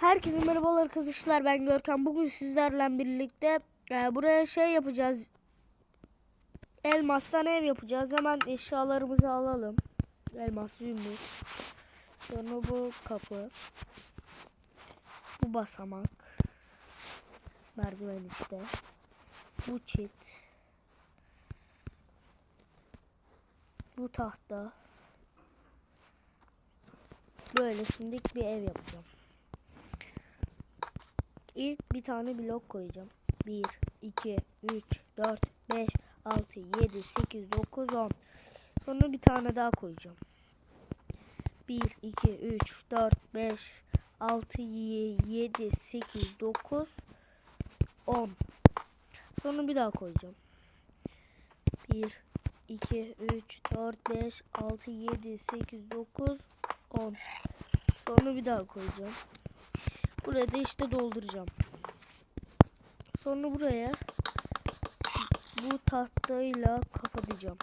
Herkese merhabalar arkadaşlar ben Görkem. Bugün sizlerle birlikte e, buraya şey yapacağız. Elmastan ev yapacağız. Hemen eşyalarımızı alalım. Elmas zümrüt. Sonra bu kapı. Bu basamak. Merdiven işte. Bu çit. Bu tahta. Böyle şimdilik bir ev yapacağım. İlk bir tane blok koyacağım. 1, 2, 3, 4, 5, 6, 7, 8, 9, 10. Sonra bir tane daha koyacağım. 1, 2, 3, 4, 5, 6, 7, 8, 9, 10. Sonra bir daha koyacağım. 1, 2, 3, 4, 5, 6, 7, 8, 9, 10. Sonra bir daha koyacağım. Buraya da işte dolduracağım. Sonra buraya bu tahtayla kapatacağım.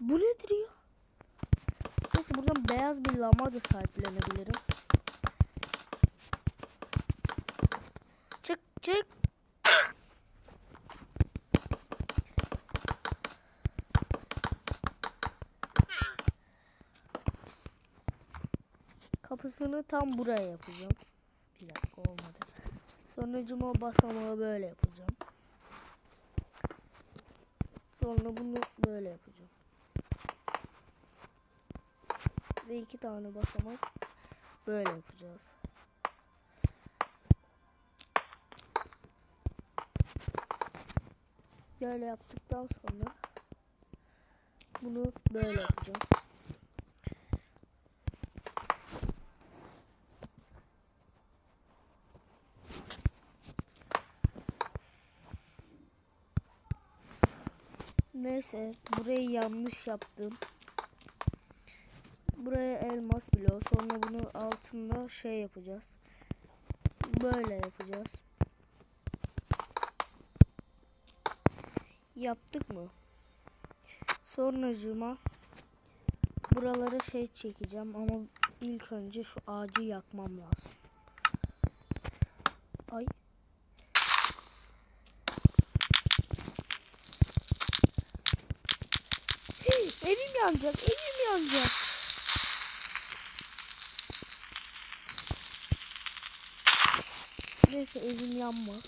Bu nedir ya? Neyse buradan beyaz bir lama da sahiplenebilirim. Çık çık. Kapısını tam buraya yapacağım. Bir dakika olmadı. Sonucuma basamağı böyle yapacağım. Sonra bunu böyle yapacağım. Ve iki tane basamak böyle yapacağız. Böyle yaptıktan sonra bunu böyle yapacağım. Neyse burayı yanlış yaptım. Buraya elmas bloğu sonra bunu altında şey yapacağız. Böyle yapacağız. Yaptık mı? Sonracıma buralara şey çekeceğim ama ilk önce şu ağacı yakmam lazım. Ay. Evim yanacak, evim yanacak. Neyse evim yanmaz.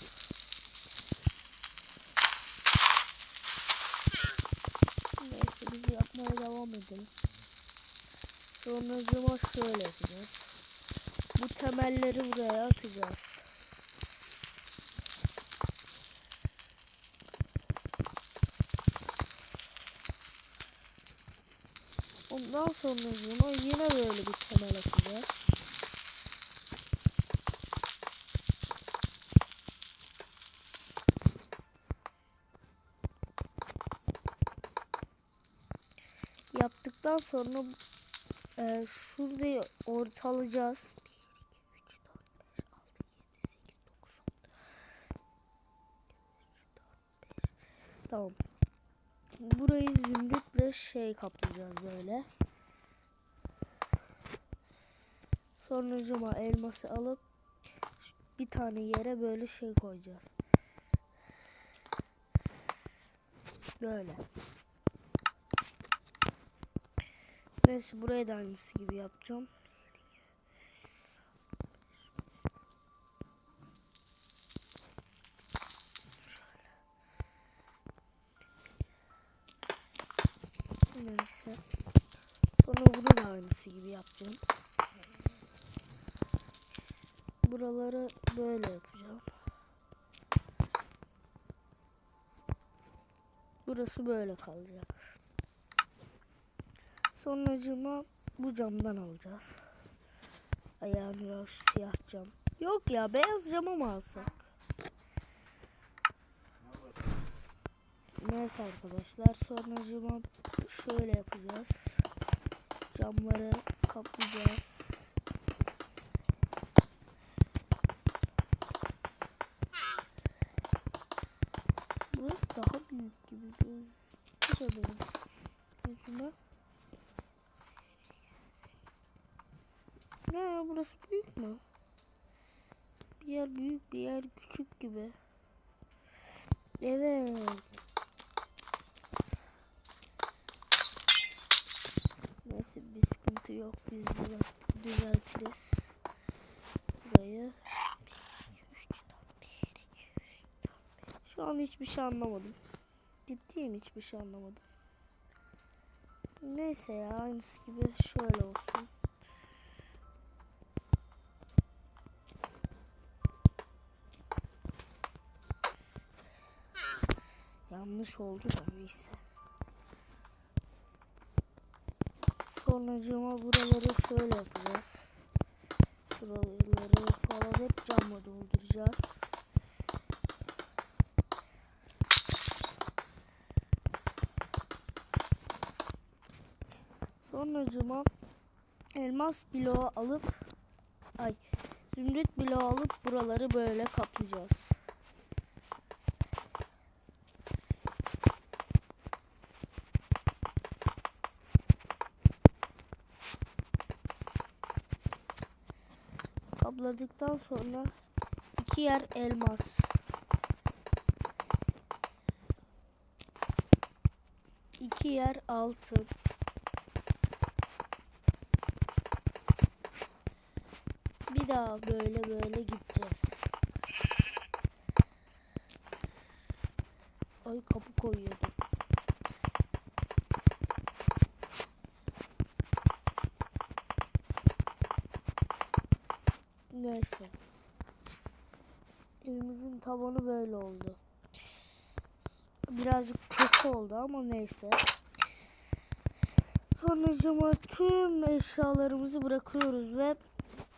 Neyse biz yapmaya devam edelim. Sonracıma şöyle yapacağız. Bu temelleri buraya atacağız. Ondan sonra buna yine böyle bir temel atacağız. Yaptıktan sonra e, şurayı ortalayacağız. 1, 2, 3, 4, 5, 6, 7, 8, 9, 10. Tamam. Burayı zümrütle şey kaplayacağız böyle. Sonucuma elması alıp bir tane yere böyle şey koyacağız. Böyle. Neyse buraya da aynısı gibi yapacağım. Aynısı gibi yapacağım. Buraları böyle yapacağım. Burası böyle kalacak. Sonracıma bu camdan alacağız. Ayağını ya şu siyah cam. Yok ya beyaz camı mı alsak? Neyse arkadaşlar sonracıma şöyle yapacağız camları kaplayacağız. Burası daha büyük gibi gözüküyor gözüme. Ne burası büyük mü? Bir yer büyük bir yer küçük gibi. Evet. Neyse bir sıkıntı yok. Biz düzelt- düzeltiriz. Burayı. Şu an hiçbir şey anlamadım. Ciddiyim hiçbir şey anlamadım. Neyse ya aynısı gibi şöyle olsun. Yanlış oldu da neyse. Sonracığıma buraları şöyle yapacağız. Buraları falan hep camla dolduracağız. Sonracığıma elmas bloğu alıp ay zümrüt bloğu alıp buraları böyle kaplayacağız. Kapladıktan sonra iki yer elmas. iki yer altın. Bir daha böyle böyle gideceğiz. Ay kapı koyuyordum. Neyse. Evimizin tabanı böyle oldu. Birazcık kötü oldu ama neyse. Sonucuma tüm eşyalarımızı bırakıyoruz ve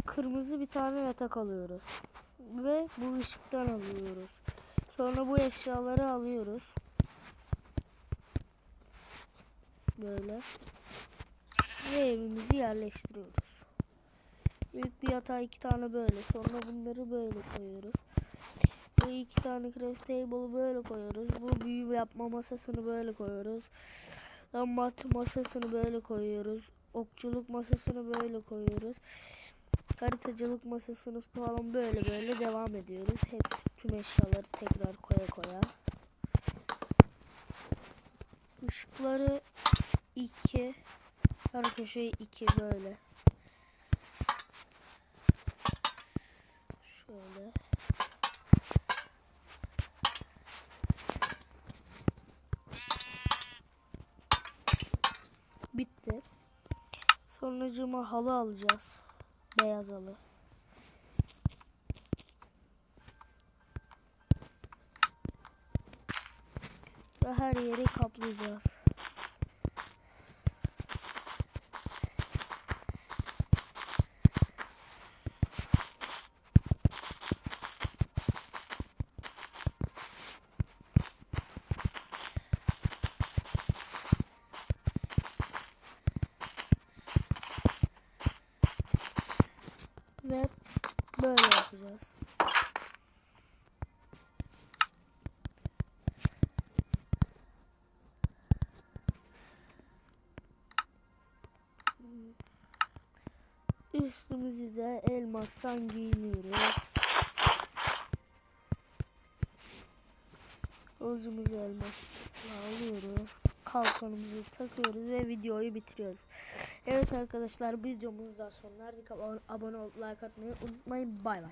kırmızı bir tane yatak alıyoruz. Ve bu ışıktan alıyoruz. Sonra bu eşyaları alıyoruz. Böyle. Ve evimizi yerleştiriyoruz. Büyük bir yatağa iki tane böyle. Sonra bunları böyle koyuyoruz. Bu iki tane craft table'ı böyle koyuyoruz. Bu büyü yapma masasını böyle koyuyoruz. Lambat masasını böyle koyuyoruz. Okçuluk masasını böyle koyuyoruz. Haritacılık masasını falan böyle böyle devam ediyoruz. Hep tüm eşyaları tekrar koya koya. Işıkları 2 her köşeye 2 böyle. Şöyle. Bitti. Sonracığıma halı alacağız. Beyaz halı. Ve her yeri kaplayacağız. Ve böyle yapacağız. Üstümüzü de elmastan giyiniyoruz. Kılıcımızı elmasla alıyoruz. Kalkanımızı takıyoruz ve videoyu bitiriyoruz. Evet arkadaşlar videomuz da sonuna. Abone ol, like atmayı unutmayın. Bay bay.